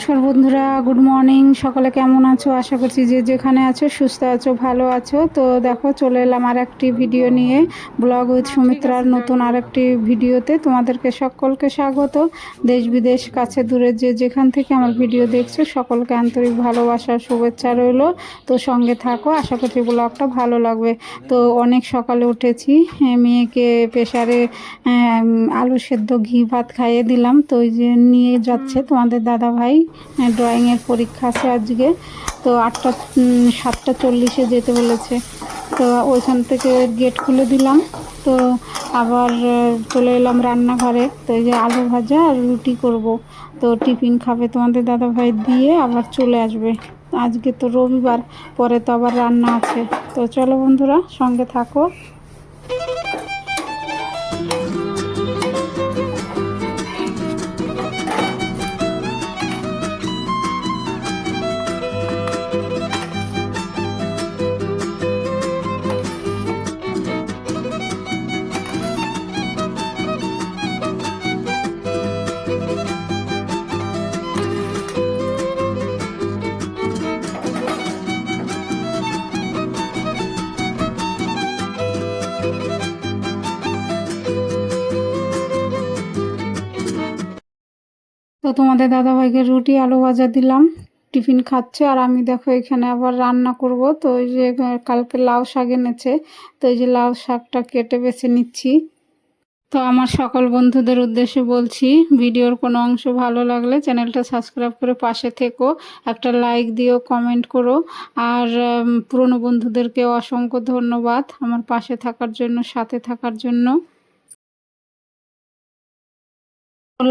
নমস্কার বন্ধুরা good morning. সকালে কেমন আছো? আশা করছি যে যেখানে আছো সুস্থ আছো ভালো আছো। তো দেখো চলে এলাম আর একটি ভিডিও নিয়ে। ব্লগ উইথ সুমিত্রার নতুন আর একটি ভিডিওতে তোমাদেরকে সকলকে স্বাগত। দেশ বিদেশ কাছে দূরে যে যেখান থেকে আমার ভিডিও দেখছ সকলকে আন্তরিক ভালোবাসা শুভেচ্ছা রইল। তো সঙ্গে থাকো আশা করছি ব্লগটা ভালো লাগবে। তো অনেক সকালে উঠেছি হ্যাঁ, মেয়েকে প্রেশারে আলু সেদ্ধ ঘি ভাত খাইয়ে দিলাম। তো ওই যে নিয়ে যাচ্ছে তোমাদের দাদা ভাই ড্রয়িংয়ের পরীক্ষা আছে আজকে। তো আটটা সাতটা চল্লিশে যেতে বলেছে। তো ওইখান থেকে গেট খুলে দিলাম। তো আবার চলে এলাম রান্নাঘরে। তো এই যে আলু ভাজা আর রুটি করব। তো টিফিন খাবে তোমাদের দাদা ভাই দিয়ে আবার চলে আসবে। আজকে তো রবিবার, পরে তো আবার রান্না আছে। তো চলো বন্ধুরা, সঙ্গে থাকো। তোমাদের দাদাভাইকে রুটি, আলু ভাজা দিলাম, টিফিন খাচ্ছে, আর আমি দেখো এখানে আবার রান্না করব। তো ওই যে কালকে লাউ শাক এনেছে, তো এই যে লাউ শাকটা কেটে বেছে নিচ্ছি। তো আমার সকল বন্ধুদের উদ্দেশ্যে বলছি, ভিডিওর কোনো অংশ ভালো লাগলে চ্যানেলটা সাবস্ক্রাইব করে পাশে থেকো, একটা লাইক দিও, কমেন্ট করো, আর পুরনো বন্ধুদেরকে অসংখ্য ধন্যবাদ আমার পাশে থাকার জন্য, সাথে থাকার জন্য।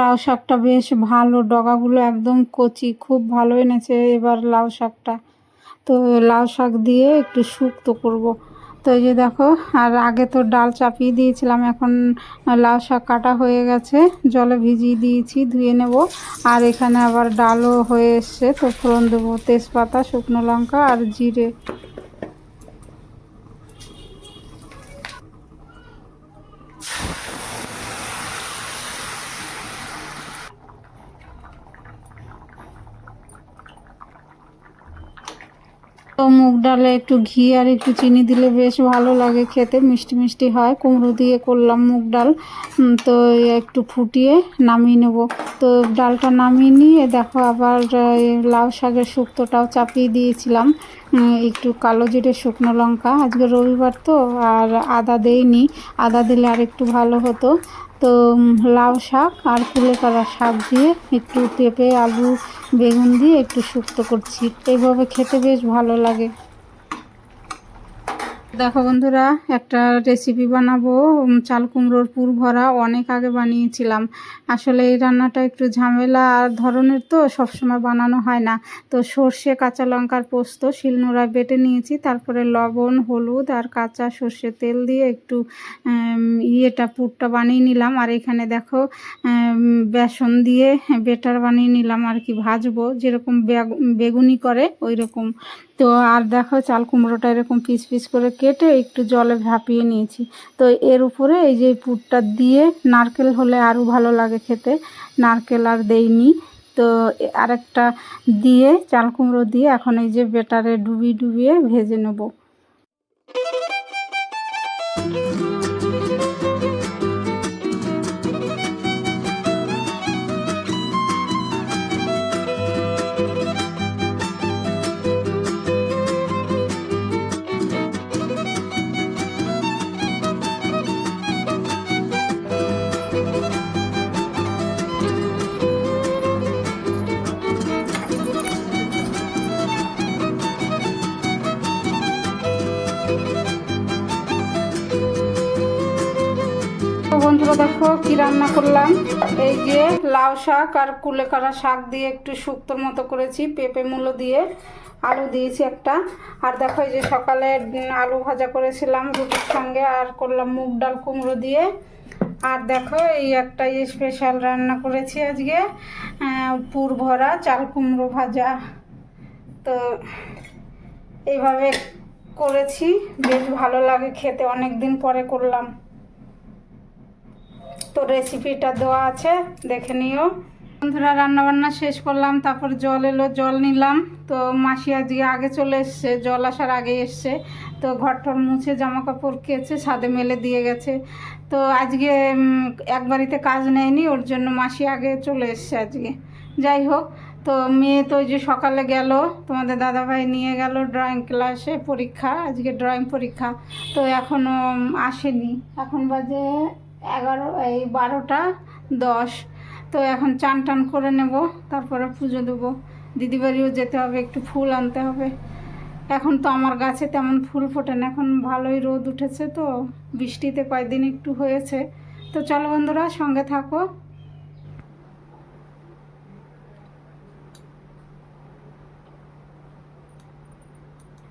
লাউ শাকটা বেশ ভালো, ডগাগুলো একদম কচি, খুব ভালো এনেছে এবার লাউ শাকটা। তো লাউ শাক দিয়ে একটু শুক্তো করব। তো এই যে দেখো, আর আগে তো ডাল চাপিয়ে দিয়েছিলাম, এখন লাউ শাক কাটা হয়ে গেছে, জলে ভিজিয়ে দিয়েছি, ধুয়ে নেব। আর এখানে আবার ডালও হয়ে এসছে, তো ফোড়ন দেবো তেজপাতা, শুকনো লঙ্কা আর জিরে। মুগ ডালে একটু ঘি আর একটু চিনি দিলে বেশ ভালো লাগে খেতে। মিষ্টি মিষ্টি হয়। কুমড়ো দিয়ে করলাম মুগ ডাল। তো একটু ফুটিয়ে নামিয়ে নেব। তো ডালটা নামিয়ে নিয়ে দেখো আবার লাউ শাকের শুক্তোটাও চাপিয়ে দিয়েছিলাম। একটু কালো জিরে শুকনো লঙ্কা। আজকে রবিবার তো, আর আদা দেইনি। আদা দিলে আর একটু ভালো হতো। তো লাউ শাক আর কুলেখাড়া শাক দিয়ে একটু পেঁপে, আলু, বেগুন দিয়ে একটু শুক্তো করছি। এইভাবে খেতে বেশ ভালো লাগে। দেখো বন্ধুরা, একটা রেসিপি বানাবো চাল কুমড়োর পুর ভরা, অনেক আগে বানিয়েছিলাম। আসলে এই রান্নাটা একটু ঝামেলা, আর ধরনের তো সবসময় বানানো হয় না। তো সর্ষে, কাঁচা লঙ্কার পোস্ত শিলনোড়ায় বেটে নিয়েছি, তারপরে লবণ, হলুদ আর কাঁচা সর্ষে তেল দিয়ে একটু ইয়েটা, পুরটা বানিয়ে নিলাম। আর এখানে দেখো বেসন দিয়ে বেটার বানিয়ে নিলাম আর কি, ভাজবো। যেরকম বেগ- বেগুনি করে ওই রকম তো আর দেখো চাল কুমড়োটা এরকম পিস পিস করে কেটে একটু জলে ভাপিয়ে নিয়েছি। তো এর উপরে এই যে পুরটা দিয়ে নারকেল হলে আরও ভালো লাগে খেতে। নারকেল আর দেইনি। তো আরেকটা দিয়ে, চাল কুমড়ো দিয়ে এখন এই যে বেটারে ডুবিয়ে ডুবিয়ে ভেজে নেব। তো বন্ধুরা দেখো কি রান্না করলাম? এই যে লাউ শাক আর কুলেখাড়া শাক দিয়ে একটু শুক্তোর মতো করেছি, পেঁপে মূলো দিয়ে আলু দিয়েছি একটা। আর দেখো এই যে সকালে আলু ভাজা করেছিলাম রুটির সঙ্গে আর করলাম মুগ ডাল কুমড়ো দিয়ে। আর দেখো এই একটা স্পেশাল রান্না করেছি আজকে পুর ভরা চাল কুমড়ো ভাজা। তো এইভাবে করেছি, বেশ ভালো লাগে খেতে অনেক দিন পরে করলাম। তো রেসিপিটা দেওয়া আছে, দেখে নিও। বন্ধুরা রান্না বান্না শেষ করলাম, তারপর জল এলো, জল নিলাম। তো মাসি আজকে আগে চলে এসছে, জল আসার আগে এসছে। তো ঘর টর মুছে জামা কাপড় কেচে ছাদে মেলে দিয়ে গেছে। তো আজকে এক বাড়িতে কাজ নেয়নি, ওর জন্য মাসি আগে চলে এসছে আজকে। যাই হোক, তো মেয়ে তো যে সকালে গেল, তোমাদের দাদাভাই নিয়ে গেল ড্রয়িং ক্লাসে পরীক্ষা, আজকে ড্রয়িং পরীক্ষা। তো এখনও আসেনি। এখন বাজে এগারো, এই বারোটা, দশ। তো এখন চান টান করে নেব, তারপরে পুজো দেবো। দিদিবাড়িও যেতে হবে, একটু ফুল আনতে হবে। এখন তো আমার গাছে তেমন ফুল ফোটে না, এখন ভালোই রোদ উঠেছে তো, বৃষ্টিতে কয়েকদিন একটু হয়েছে। তো চলো বন্ধুরা, সঙ্গে থাকো।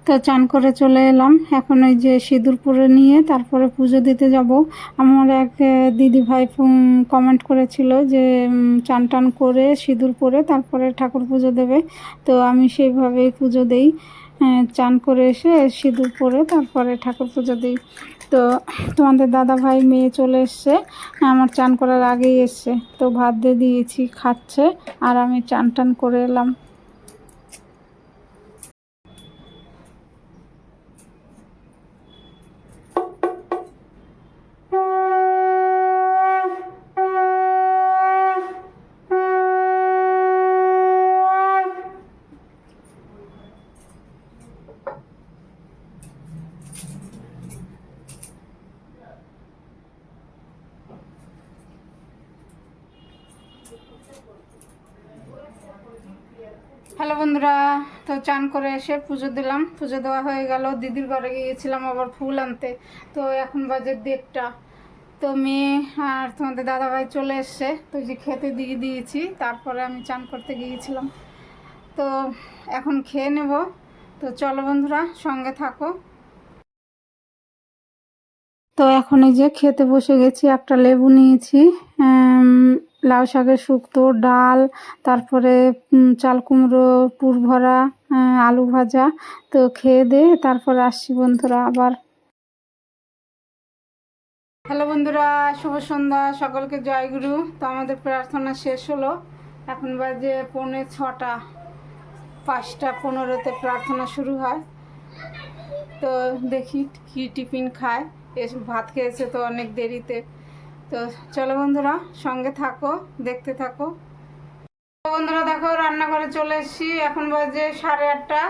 তো চান করে চলে এলাম। এখন ওই যে সিঁদুর পরে নিয়ে তারপরে পুজো দিতে যাব। আমার এক দিদি ভাই কমেন্ট করেছিল যে চান টান করে সিঁদুর পরে তারপরে ঠাকুর পুজো দেবে। তো আমি সেইভাবেই পুজো দেই। চান করে এসে সিঁদুর পরে তারপরে ঠাকুর পুজো দিই। তো তোমাদের দাদা ভাই মেয়ে চলে এসছে। আমার চান করার আগেই এসছে। তো ভাত দিয়ে দিয়েছি, খাচ্ছে। আর আমি চান টান করে এলাম। হ্যালো বন্ধুরা, তো চান করে এসে পুজো দিলাম। পুজো দেওয়া হয়ে গেল। দিদির ঘরে গিয়েছিলাম আবার ফুল আনতে। তো এখন বাজে দেড়টা। তো মেয়ে আর তোমাদের দাদাভাই চলে এসছে। তো যে খেতে দিয়ে দিয়েছি। তারপরে আমি চান করতে গিয়েছিলাম। তো এখন খেয়ে নেব। তো চলো বন্ধুরা, সঙ্গে থাকো। তো এখন এই যে খেতে বসে গেছি। একটা লেবু নিয়েছি। লাউ শাকের শুক্তো, ডাল, তারপরে চাল কুমড়ো, পুর ভরা আলু ভাজা, তো খেয়ে দিয়ে তারপরে আসছি বন্ধুরা আবার। হ্যালো বন্ধুরা, শুভ সন্ধ্যা, সকলকে জয়গুরু তো আমাদের প্রার্থনা শেষ হলো। এখন বাজে পৌনে ছটা, পাঁচটা পনেরোতে প্রার্থনা শুরু হয়। তো দেখি কি টিফিন খায়। এস, ভাত খেয়েছে তো অনেক দেরিতে। তো চলো বন্ধুরা, সঙ্গে থাকো, দেখতে থাকো। বন্ধুরা, দেখো, রান্নাঘরে চলে এসেছি। এখন বাজে সাড়ে আটটা।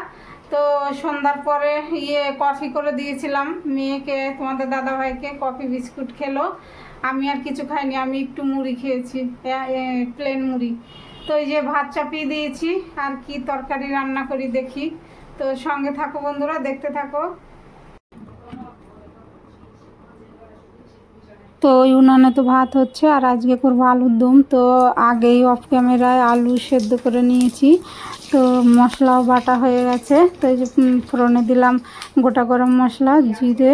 তো সন্ধ্যার পরে ইয়ে কফি করে দিয়েছিলাম। মেয়েকে, তোমাদের দাদা ভাইকে কফি, বিস্কুট খেলো। আমি আর কিছু খাইনি, আমি একটু মুড়ি খেয়েছি প্লেন মুড়ি। তো এই যে ভাত চাপিয়ে দিয়েছি, আর কি তরকারি রান্না করি দেখি। তো সঙ্গে থাকো বন্ধুরা, দেখতে থাকো। তো ওই উনানে তো ভাত হচ্ছে আর আজকে করব আলুর দম। তো আগেই অফ ক্যামেরায় আলু সেদ্ধ করে নিয়েছি। তো মশলাও বাটা হয়ে গেছে। তো এই যে ফোড়নে দিলাম গোটা গরম মশলা, জিরে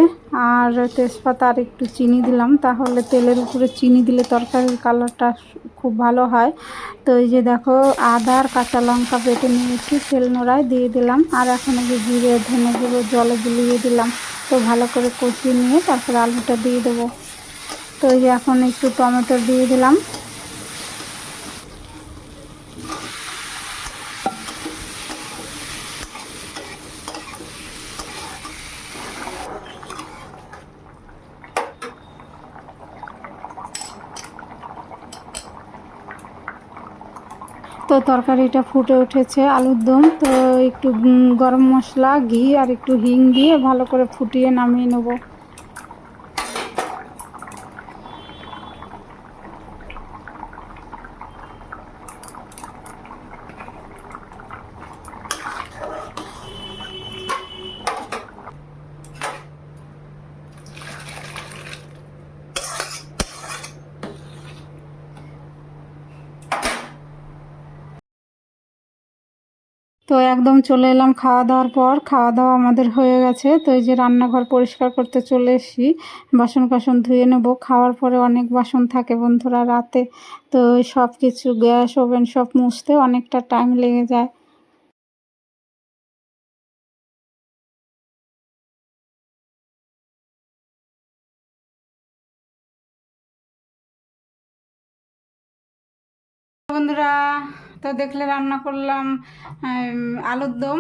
আর তেজপাতা আর একটু চিনি দিলাম। তাহলে তেলের উপরে চিনি দিলে তরকারির কালারটা খুব ভালো হয়। তো এই যে দেখো, আদা আর কাঁচা লঙ্কা বেটে নিয়েছি, তেল নোড়ায় দিয়ে দিলাম। আর এখন যে জিরে, ধনে গুঁড়ো, জলে গুলিয়ে দিলাম। তো ভালো করে কষিয়ে নিয়ে তারপরে আলুটা দিয়ে দেবো। তো এই যে এখন একটু টমেটো দিয়ে দিলাম। তো তরকারিটা ফুটে উঠেছে আলুর দম। তো একটু গরম মশলা, ঘি আর একটু হিং দিয়ে ভালো করে ফুটিয়ে নামিয়ে নেব। তো একদম চলে এলাম খাওয়া দাওয়ার পর। খাওয়া দাওয়া আমাদের হয়ে গেছে। তো এই যে রান্নাঘর পরিষ্কার করতে চলে এসেছি। বাসন কাসন ধুয়ে নেব। খাওয়ার পরে অনেক বাসন থাকে বন্ধুরা রাতে। তো সব কিছু গ্যাস, ওভেন সব মুছতে অনেকটা টাইম লেগে যায়। বন্ধুরা তো দেখলে রান্না করলাম আলুর দম।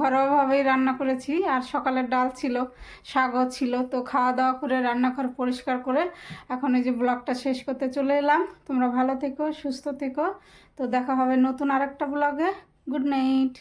ঘরোয়াভাবেই রান্না করেছি, আর সকালের ডাল ছিল, শাকও ছিল। তো খাওয়া দাওয়া করে, রান্নাঘর পরিষ্কার করে এখন এই যে ব্লগটা শেষ করতে চলে এলাম। তোমরা ভালো থেকো, সুস্থ থেকো। তো দেখা হবে নতুন আরেকটা ব্লগে। Good night.